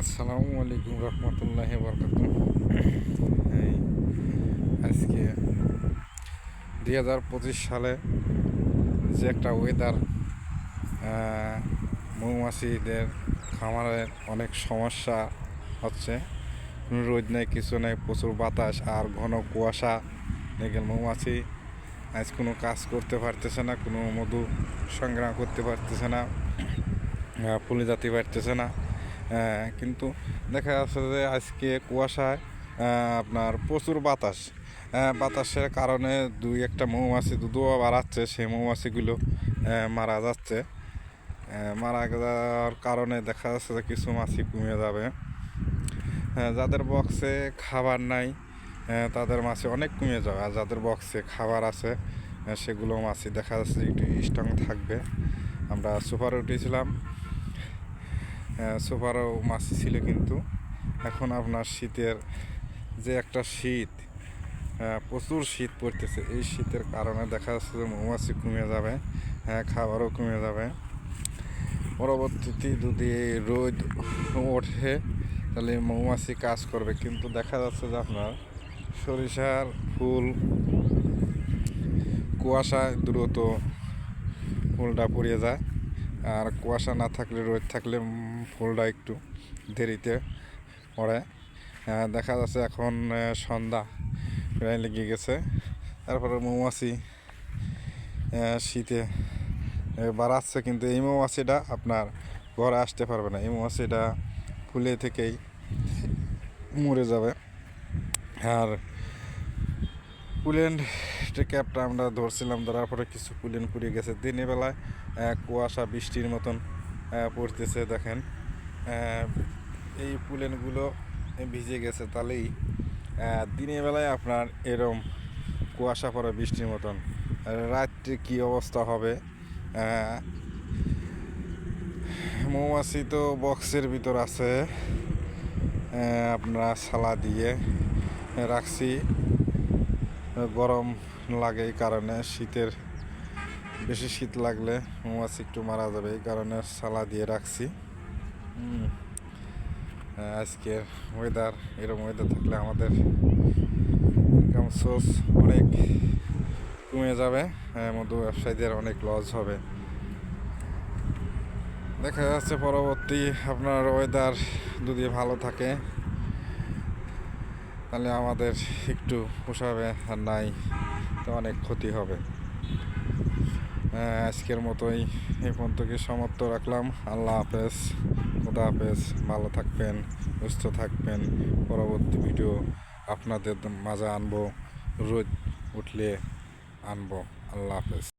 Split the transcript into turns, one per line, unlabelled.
আসসালামু আলাইকুম রহমতুল্লাহ বরকাত আজকে দুই হাজার পঁচিশ সালে যে একটা ওয়েদার মৌমাছিদের খামারের অনেক সমস্যা হচ্ছে। রোদ নেই, কিছু নেই, প্রচুর বাতাস আর ঘন কুয়াশা। দেখে মৌমাছি আজ কোনো কাজ করতে পারতেছে না, কোনো মধু সংগ্রহ করতে পারতেছে না ফুলে যেতে পারতেছে না। কিন্তু দেখা যাচ্ছে যে আজকে কুয়াশায় আপনার প্রচুর বাতাস। আহ, বাতাসের কারণে দুই একটা মৌমাছি দুধও বাড়াচ্ছে সেই মৌমাছিগুলো মারা যাচ্ছে। মারা যাওয়ার কারণে দেখা যাচ্ছে যে কিছু মাছি কমে যাবে। হ্যাঁ, যাদের বক্সে খাবার নাই তাদের মাছি অনেক কমে যাবে। আর যাদের বক্সে খাবার আছে সেগুলো মাছি দেখা যাচ্ছে একটু স্ট্রং থাকবে। আমরা সুপারে উঠেছিলাম। সুপারও মাছি ছিল কিন্তু। এখন আপনার শীতের যে একটা শীত প্রচুর শীত পড়তেছে। এই শীতের কারণে দেখা যাচ্ছে যে মৌমাছি কমে যাবে হ্যাঁ খাবারও কমে যাবে। পরবর্তীতে যদি রোদ ওঠে, তাহলে মৌমাছি কাজ করবে। কিন্তু দেখা যাচ্ছে যে আপনার সরিষার ফুল কুয়াশায় দ্রুত ফুলটা পড়িয়ে যায়। আর কুয়াশা না থাকলে, রোদ থাকলে ফুলটা একটু দেরিতে পড়ে। দেখা যাচ্ছে এখন সন্ধ্যা প্রায় লেগে গেছে। তারপরে মৌমাছি শীতে বাড়াচ্ছে, কিন্তু এই মৌমাছিটা আপনার ঘরে আসতে পারবে না। এই মৌমাছিটা ফুলে থেকেই মরে যাবে। আর পুলেন ক্যাপটা আমরা ধরছিলাম, ধরার পরে কিছু পুলেন পুড়ে গেছে দিনের বেলায় কুয়াশা, বৃষ্টির মতন পড়তেছে, দেখেন। এই পুলেনগুলো ভিজে গেছে তাহলেই দিনের বেলায় আপনার এরম কুয়াশা পড়ে, বৃষ্টির মতন। রাত্রে কী অবস্থা হবে? মৌমাছি তো বক্সের ভিতর আছে। আপনার সালা দিয়ে রাখছি। গরম লাগে এই কারণে শীতের বেশি শীত লাগলে মৌমাছি একটু মারা যাবে এই কারণে সালা দিয়ে রাখছি। আজকের ওয়েদার এরকম ওয়েদার থাকলে আমাদের ইনকাম সোর্স অনেক কমে যাবে আহ, মধু ব্যবসায়ীদের অনেক লস হবে। দেখা যাচ্ছে পরবর্তী আপনার ওয়েদার যদি ভালো থাকে তাহলে আমাদের একটু পোষাবে আর নাই তো অনেক ক্ষতি হবে। আজকের মতোই এই পর্যন্তকে সমাপ্ত রাখলাম। আল্লাহ হাফেজ, খুদা হাফেজ। ভালো থাকবেন, সুস্থ থাকবেন। পরবর্তী ভিডিও আপনাদের মাঝে আনব রোদ উঠলে আনব। আল্লাহ হাফেজ।